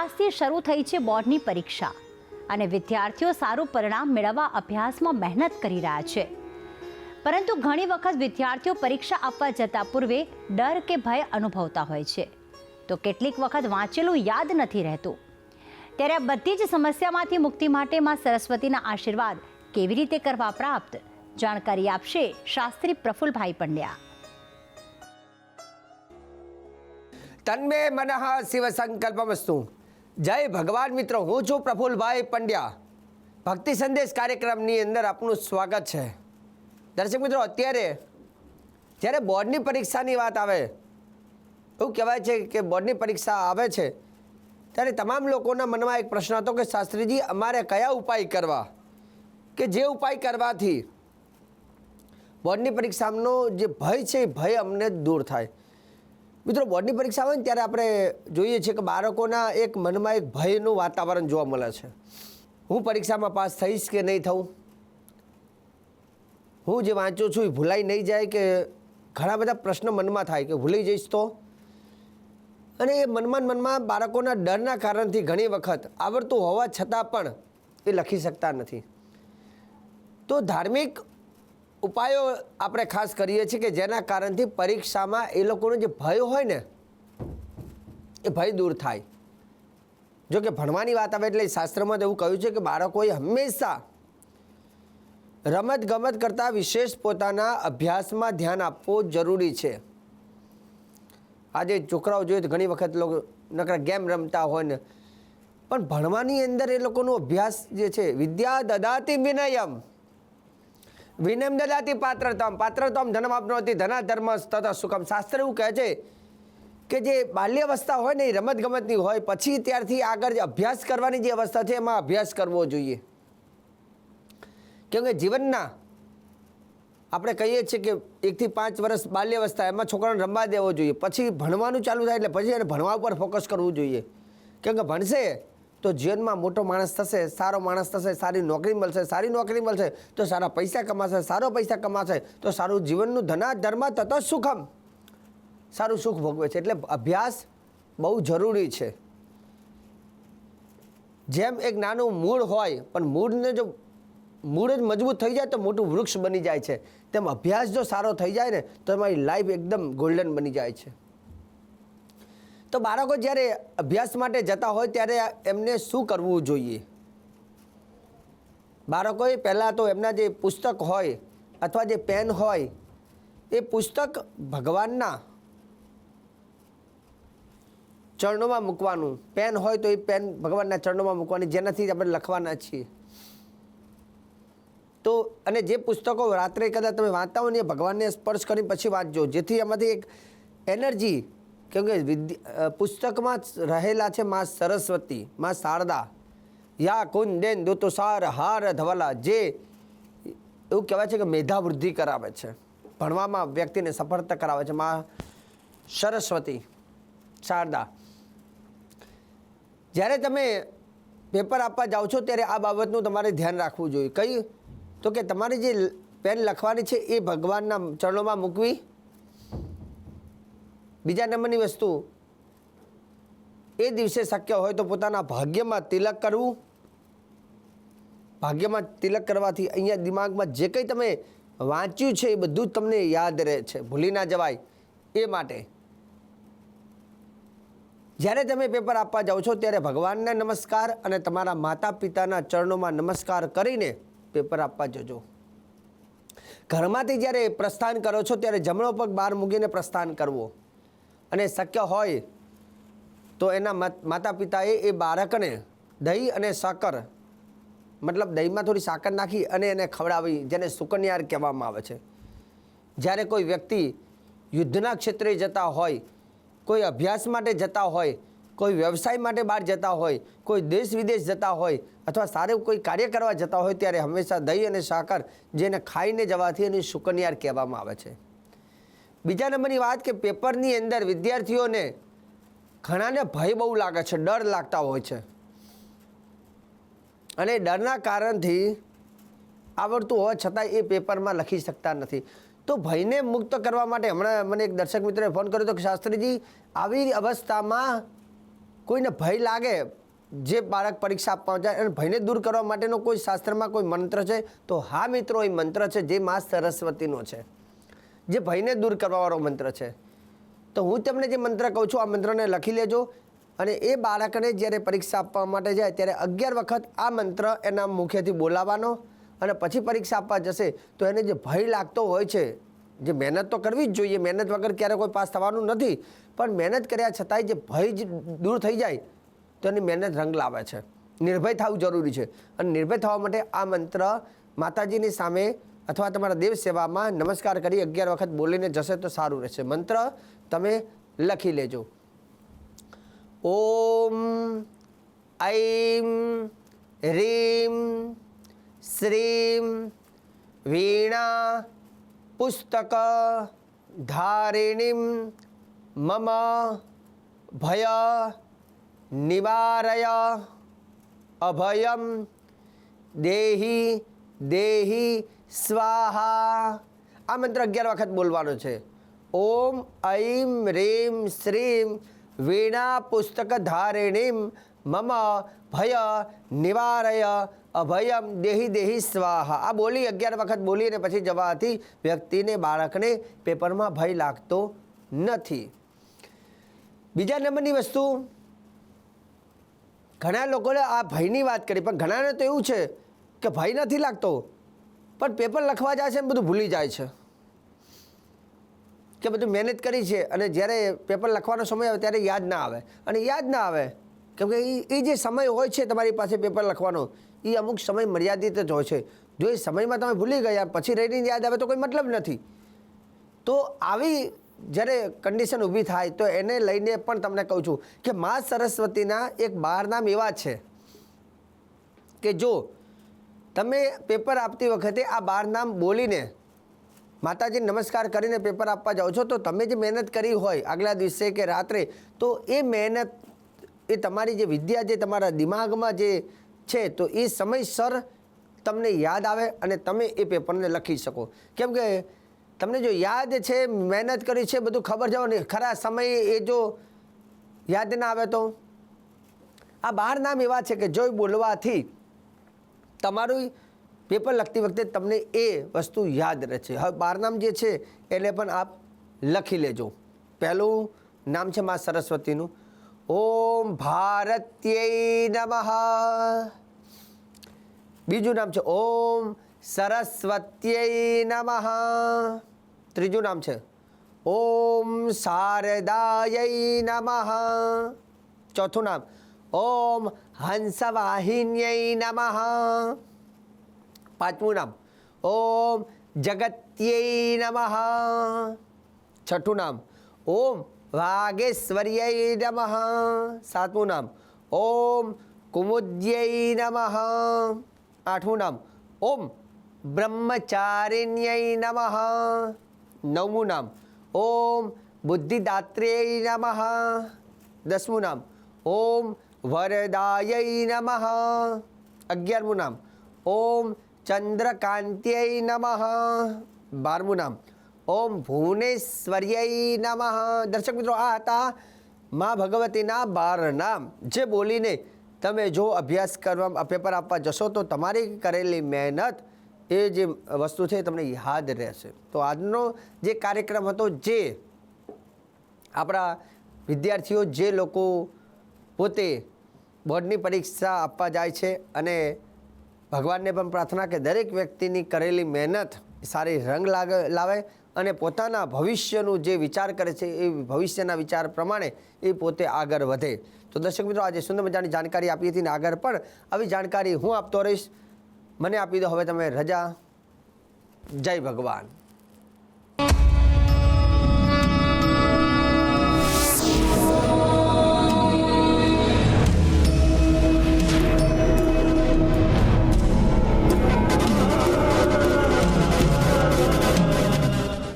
આજથી શરૂ થઈ છે બોર્ડની પરીક્ષા. અને વિદ્યાર્થીઓ સારું પરિણામ મેળવવા અભ્યાસમાં મહેનત કરી રહ્યા છે. પરંતુ ઘણી વખત વિદ્યાર્થીઓ પરીક્ષા આપવા જતા પૂર્વે ડર કે ભય અનુભવતા હોય છે. તો કેટલીક વખત વાંચેલું યાદ નથી રહેતું. ત્યારે આ બધી જ સમસ્યામાંથી મુક્તિ માટે માં સરસ્વતીના આશીર્વાદ કેવી રીતે કરવા પ્રાપ્ત? જાણકારી આપશે શાસ્ત્રી પ્રફુલભાઈ પંડ્યા. તન્મે મનઃ શિવ સંકલ્પમસ્તુ. જય ભગવાન મિત્રો, હું છું પ્રફુલભાઈ પંડ્યા. ભક્તિ સંદેશ કાર્યક્રમની અંદર આપનું સ્વાગત છે. દર્શક મિત્રો, અત્યારે જ્યારે બોર્ડની પરીક્ષાની વાત આવે, એવું કહેવાય છે કે બોર્ડની પરીક્ષા આવે છે, ત્યારે તમામ લોકોના મનમાં એક પ્રશ્ન હતો કે શાસ્ત્રીજી, અમારે કયા ઉપાય કરવા? કે જે ઉપાય કરવાથી બોર્ડની પરીક્ષાનો જે ભય છે એ ભય અમને દૂર થાય. મિત્રો, બોર્ડની પરીક્ષા આવે ને ત્યારે આપણે જોઈએ છીએ કે બાળકોના એક મનમાં એક ભયનું વાતાવરણ જોવા મળે છે. હું પરીક્ષામાં પાસ થઈશ કે નહીં થવું? હું જે વાંચું છું એ ભૂલાઈ નહીં જાય કે ઘણા બધા પ્રશ્ન મનમાં થાય કે ભૂલી જઈશ તો? અને એ મનમાં મનમાં બાળકોના ડરના કારણથી ઘણી વખત આવડતું હોવા છતાં પણ એ લખી શકતા નથી. તો ધાર્મિક ઉપાયો આપણે ખાસ કરીએ છીએ કે જેના કારણથી પરીક્ષામાં એ લોકોનો જે ભય હોય ને, એ ભય દૂર થાય. જો કે ભણવાની વાત આવે એટલે શાસ્ત્રમાં તો એવું કહ્યું છે કે બાળકોએ હંમેશા રમત ગમત કરતાં વિશેષ પોતાના અભ્યાસમાં ધ્યાન આપવું જરૂરી છે. આજે છોકરાઓ જોઈએ તો ઘણી વખત લોકો નકરા ગેમ રમતા હોય ને, પણ ભણવાની અંદર એ લોકોનો અભ્યાસ જે છે, વિદ્યા દદાતી વિનયમ. વિનમ દદાતિ પાત્રતમ પાત્રતમ ધનમ આપનોતી ધના ધર્મ તથા સુખમ. શાસ્ત્ર એવું કહે છે કે જે બાલ્યાવસ્થા હોય ને એ રમતગમતની હોય, પછી ત્યારથી આગળ જે અભ્યાસ કરવાની જે અવસ્થા છે, એમાં અભ્યાસ કરવો જોઈએ. કેમ કે જીવનના આપણે કહીએ છીએ કે એકથી પાંચ વર્ષ બાલ્યાવસ્થા, એમાં છોકરાને રમવા દેવો જોઈએ. પછી ભણવાનું ચાલુ થાય એટલે પછી એને ભણવા ઉપર ફોકસ કરવું જોઈએ. કેમ કે ભણશે તો જીવનમાં મોટો માણસ થશે, સારો માણસ થશે, સારી નોકરી મળશે, સારી નોકરી મળશે, તો સારા પૈસા કમાશે, સારો પૈસા કમાશે, તો સારું જીવનનું ધના ધર્મ તત સુખમ. સારું સુખ ભોગવે છે. એટલે અભ્યાસ બહુ જરૂરી છે. જેમ એક નાનું મૂળ હોય, પણ મૂળને જો મૂળ જ મજબૂત થઈ જાય તો મોટું વૃક્ષ બની જાય છે. તેમ અભ્યાસ જો સારો થઈ જાય ને, તો તમારી લાઈફ એકદમ ગોલ્ડન બની જાય છે. તો બાળકો જ્યારે અભ્યાસ માટે જતા હોય ત્યારે એમને શું કરવું જોઈએ? બાળકોએ પહેલાં તો એમના જે પુસ્તક હોય અથવા જે પેન હોય, એ પુસ્તક ભગવાનના ચરણોમાં મૂકવાનું. પેન હોય તો એ પેન ભગવાનના ચરણોમાં મૂકવાની, જેનાથી આપણે લખવાના છીએ. તો અને જે પુસ્તકો રાત્રે કદાચ તમે વાંચતા હોય ને ભગવાનને સ્પર્શ કરી પછી વાંચજો. જેથી એમાંથી એક એનર્જી કેમ કે વિદ્યા પુસ્તકમાં રહેલા છે માં સરસ્વતી, માં શારદા. યા કુંદેન દુતુસાર હાર ધવલા. જે એવું કહેવાય છે કે મેધા વૃદ્ધિ કરાવે છે. ભણવામાં વ્યક્તિને સફળતા કરાવે છે. માં સરસ્વતી, શારદા. જ્યારે તમે પેપર આપવા જાઓ છો ત્યારે આ બાબતનું તમારે ધ્યાન રાખવું જોઈએ. કઈ? તો કે તમારી જે પેન લખવાની છે એ ભગવાનના ચરણોમાં મૂકવી બીજા નંબરની વસ્તુ, એ દિવસે શક્ય હોય તો પોતાના ભાગ્યમાં તિલક કરવું. ભાગ્યમાં તિલક કરવાથી અહીંયા દિમાગમાં જે કંઈ તમે વાંચ્યું છે એ બધું જ તમને યાદ રહે છે. ભૂલી ના જવાય. એ માટે જ્યારે તમે પેપર આપવા જાઓ છો ત્યારે ભગવાનને નમસ્કાર અને તમારા માતા પિતાના ચરણોમાં નમસ્કાર કરીને પેપર આપવા જજો. ઘરમાંથી જ્યારે પ્રસ્થાન કરો છો ત્યારે જમણો પગ બહાર મૂકીને પ્રસ્થાન કરવો. અને શક્ય હોય તો એના માતા પિતાએ એ બાળકને દહીં અને સાકર, મતલબ દહીંમાં થોડી સાકર નાખી અને એને ખવડાવી, જેને સુકન્યાર કહેવામાં આવે છે. જ્યારે કોઈ વ્યક્તિ યુદ્ધના ક્ષેત્રે જતા હોય, કોઈ અભ્યાસ માટે જતા હોય, કોઈ વ્યવસાય માટે બહાર જતા હોય, કોઈ દેશ વિદેશ જતા હોય, અથવા સારું કોઈ કાર્ય કરવા જતા હોય, ત્યારે હંમેશા દહીં અને સાકર જેને ખાઈને જવાથી એની સુકન્યાર કહેવામાં આવે છે. બીજા નંબરની વાત કે પેપરની અંદર વિદ્યાર્થીઓને ઘણાને ભય બહુ લાગે છે, ડર લાગતા હોય છે. અને ડરના કારણથી આવડતું હોવા છતાં એ પેપરમાં લખી શકતા નથી. તો ભયને મુક્ત કરવા માટે હમણાં મને એક દર્શક મિત્રએ ફોન કર્યો હતો કે શાસ્ત્રીજી, આવી અવસ્થામાં કોઈને ભય લાગે જે બાળક પરીક્ષા આપવા જાય અને ભયને દૂર કરવા માટેનો કોઈ શાસ્ત્રમાં કોઈ મંત્ર છે? તો હા મિત્રો, એ મંત્ર છે જે મા સરસ્વતીનો છે. જે ભયને દૂર કરવાવાળો મંત્ર છે. તો હું તમને જે મંત્ર કહું છું, આ મંત્રને લખી લેજો અને એ બાળકને જ્યારે પરીક્ષા આપવા માટે જાય ત્યારે અગિયાર વખત આ મંત્ર એના મુખેથી બોલાવવાનો અને પછી પરીક્ષા આપવા જશે તો એને જે ભય લાગતો હોય છે, જે મહેનત તો કરવી જ જોઈએ, મહેનત વગર ક્યારે કોઈ પાસ થવાનું નથી, પણ મહેનત કર્યા છતાંય જે ભય જ દૂર થઈ જાય તો એની મહેનત રંગ લાવે છે. નિર્ભય થવું જરૂરી છે અને નિર્ભય થવા માટે આ મંત્ર માતાજીની સામે અથવા તમારા દેવ સેવામાં નમસ્કાર કરી અગિયાર વખત બોલીને જશે તો સારું રહેશે. મંત્ર તમે લખી લેજો. ઓમ, ઐમ, રીમ, શ્રીમ, વીણા, પુસ્તક, ધારિણીમ, મમ, ભય, નિવારય, અભયમ, દેહી દેહી સ્વાહા. આ મંત્ર અગિયાર વખત બોલવાનો છે. ઓમ ઐમ રીમ શ્રીમ વીણા પુસ્તક ધારિણીમ મમ ભય નિવારય અભયમ દેહી દેહી સ્વાહા. આ બોલી અગિયાર વખત બોલીને પછી જવાથી વ્યક્તિને બાળકને પેપરમાં ભય લાગતો નથી. બીજા નંબરની વસ્તુ, ઘણા લોકોને આ ભયની વાત કરી, પણ ઘણાને તો એવું છે કે ભય નથી લાગતો. પણ પેપર લખવા જાય છે એમ બધું ભૂલી જાય છે. કે બધું મહેનત કરી છે અને જ્યારે પેપર લખવાનો સમય આવે ત્યારે યાદ ના આવે. અને યાદ ના આવે, કેમકે એ એ જે સમય હોય છે તમારી પાસે પેપર લખવાનો એ અમુક સમય મર્યાદિત જ હોય છે. જો એ સમયમાં તમે ભૂલી ગયા, પછી રહીને યાદ આવે તો કોઈ મતલબ નથી. તો આવી જ્યારે કન્ડિશન ઊભી થાય તો એને લઈને પણ તમને કહું છું કે મા સરસ્વતીના એક બાર નામ એવા છે કે જો તમે પેપર આપતી વખતે આ બાર નામ બોલીને માતાજી નમસ્કાર કરીને પેપર આપવા જાઓ છો, તો તમે જે મહેનત કરી હોય આગલા દિવસે કે રાત્રે, તો એ મહેનત, એ તમારી જે વિદ્યા જે તમારા દિમાગમાં જે છે, તો એ સમયસર તમને યાદ આવે અને તમે એ પેપરને લખી શકો. કેમ કે તમને જો યાદ છે, મહેનત કરી છે, બધું ખબર જાવ ને, ખરા સમયે એ જો યાદ ના આવે તો? આ બાર નામ એવા છે કે જો બોલવાથી તમારું પેપર લખતી વખતે તમને એ વસ્તુ યાદ રહે છે હવે બાર નામ જે છે એટલે પણ આપ લખી લેજો. પહેલું નામ છે મા સરસ્વતીનું. ઓમ ભારત્યય નમઃ. બીજું નામ છે ઓમ સરસ્વત્યય નમઃ. ત્રીજું નામ છે ઓમ શારદાય નમઃ. ચોથું નામ ઓમ હંસવાહિન્યય નમઃ પાંચમું નામ ઓમ જગત્યય નમઃ છઠ્ઠું નામ ઓમ વાગેશ્વર્ય નમઃ સાતમું નામ ઓમ કુમુદ્યય નમઃ આઠમું નામ ઓમ બ્રહ્મચારિણ્ય નમઃ નવમું નામ ઓમ બુદ્ધિદાત્રેય નમઃ દસમું નામ ઓમ વરદાય નમઃ અગિયારમું નામ ઓમ ચંદ્રકાંત્યય નમઃ બારમું નામ ઓમ ભુવનેશ્વર્યય નમઃ દર્શક મિત્રો આ હતા મા ભગવતીના બાર નામ જે બોલીને તમે જો અભ્યાસ કરવા પેપર આપવા જશો તો તમારી કરેલી મહેનત એ જે વસ્તુ છે તમને યાદ રહેશે તો આજનો જે કાર્યક્રમ હતો જે આપણા વિદ્યાર્થીઓ જે લોકો પોતે બોર્ડની પરીક્ષા આપવા જાય છે અને ભગવાનને પણ પ્રાર્થના કે દરેક વ્યક્તિની કરેલી મહેનત, સારી રંગ લાગે, લાવે અને પોતાના ભવિષ્યનું જે વિચાર કરે છે, એ ભવિષ્યના વિચાર પ્રમાણે એ પોતે આગળ વધે. તો દર્શક મિત્રો, આજે સુંદર મજાની જાણકારી આપી હતી ને આગળ પણ આવી જાણકારી હું આપતો રહીશ. મને આપી દો હવે તમે રજા. જય ભગવાન.